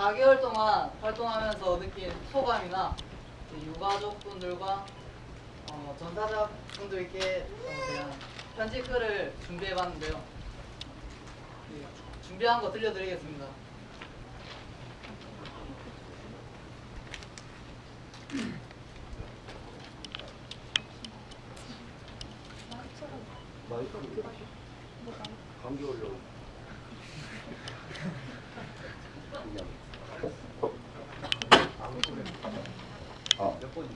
4개월 동안 활동하면서 느낀 소감이나 유가족분들과 어, 전사자분들께 어, 대한 편지 글을 준비해봤는데요. 네, 준비한 거 들려드리겠습니다. 마이크 감기 걸려. 그냥. 네,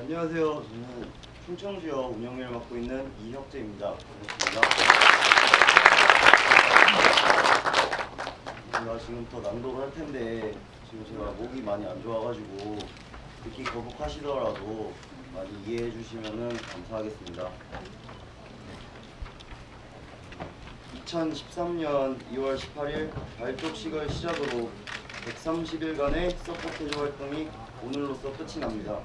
안녕하세요. 저는 충청지역 운영을 맡고 있는 이혁재입니다. 반갑습니다. 제가 지금부터 낭독을 할 텐데 지금 제가 목이 많이 안 좋아가지고 듣기 거북하시더라도 많이 이해해 주시면 감사하겠습니다. 2013년 2월 18일 발족식을 시작으로 130일간의 서포터즈 활동이 오늘로써 끝이 납니다.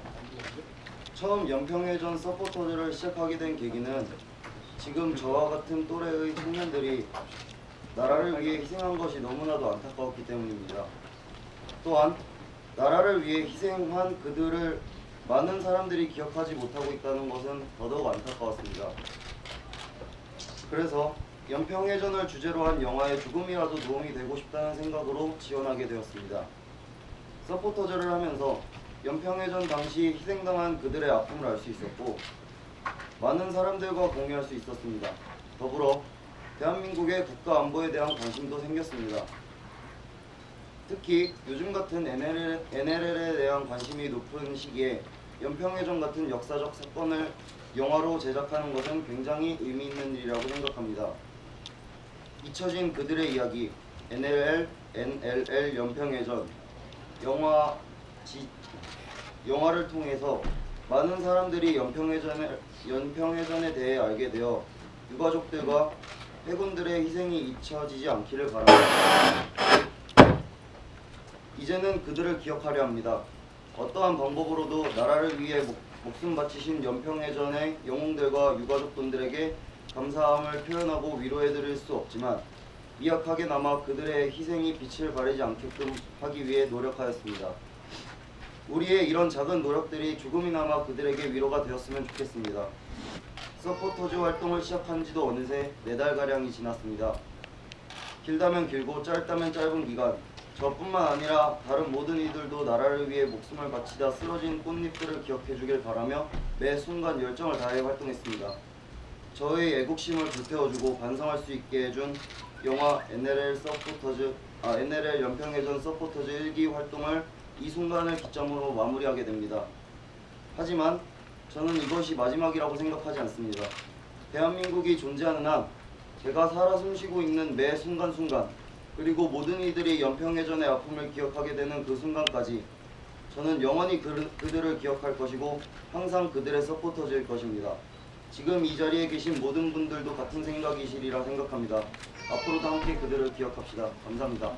처음 연평해전 서포터즈를 시작하게 된 계기는 지금 저와 같은 또래의 청년들이 나라를 위해 희생한 것이 너무나도 안타까웠기 때문입니다. 또한 나라를 위해 희생한 그들을 많은 사람들이 기억하지 못하고 있다는 것은 더더욱 안타까웠습니다. 그래서 연평해전을 주제로 한 영화에 조금이라도 도움이 되고 싶다는 생각으로 지원하게 되었습니다. 서포터즈를 하면서 연평해전 당시 희생당한 그들의 아픔을 알 수 있었고 많은 사람들과 공유할 수 있었습니다. 더불어 대한민국의 국가 안보에 대한 관심도 생겼습니다. 특히 요즘 같은 NLL, NLL에 대한 관심이 높은 시기에 연평해전 같은 역사적 사건을 영화로 제작하는 것은 굉장히 의미 있는 일이라고 생각합니다. 잊혀진 그들의 이야기 NLL, NLL 연평해전 영화 지, 영화를 통해서 많은 사람들이 연평해전에, 연평해전에 대해 알게 되어 유가족들과 해군들의 희생이 잊혀지지 않기를 바랍니다. 이제는 그들을 기억하려 합니다. 어떠한 방법으로도 나라를 위해 목, 목숨 바치신 연평해전의 영웅들과 유가족분들에게 감사함을 표현하고 위로해드릴 수 없지만 미약하게 남아 그들의 희생이 빛을 발하지 않게끔 하기 위해 노력하였습니다. 우리의 이런 작은 노력들이 조금이나마 그들에게 위로가 되었으면 좋겠습니다. 서포터즈 활동을 시작한 지도 어느새 네 달가량이 지났습니다. 길다면 길고 짧다면 짧은 기간 저뿐만 아니라 다른 모든 이들도 나라를 위해 목숨을 바치다 쓰러진 꽃잎들을 기억해 주길 바라며 매 순간 열정을 다해 활동했습니다. 저의 애국심을 불태워주고 반성할 수 있게 해준 영화 NLL 서포터즈 아 NLL 연평해전 서포터즈 1기 활동을 이 순간을 기점으로 마무리하게 됩니다. 하지만 저는 이것이 마지막이라고 생각하지 않습니다. 대한민국이 존재하는 한 제가 살아 숨쉬고 있는 매 순간순간 그리고 모든 이들이 연평해전의 아픔을 기억하게 되는 그 순간까지 저는 영원히 그, 그들을 기억할 것이고 항상 그들의 서포터즈일 것입니다. 지금 이 자리에 계신 모든 분들도 같은 생각이시리라 생각합니다. 앞으로도 함께 그들을 기억합시다. 감사합니다.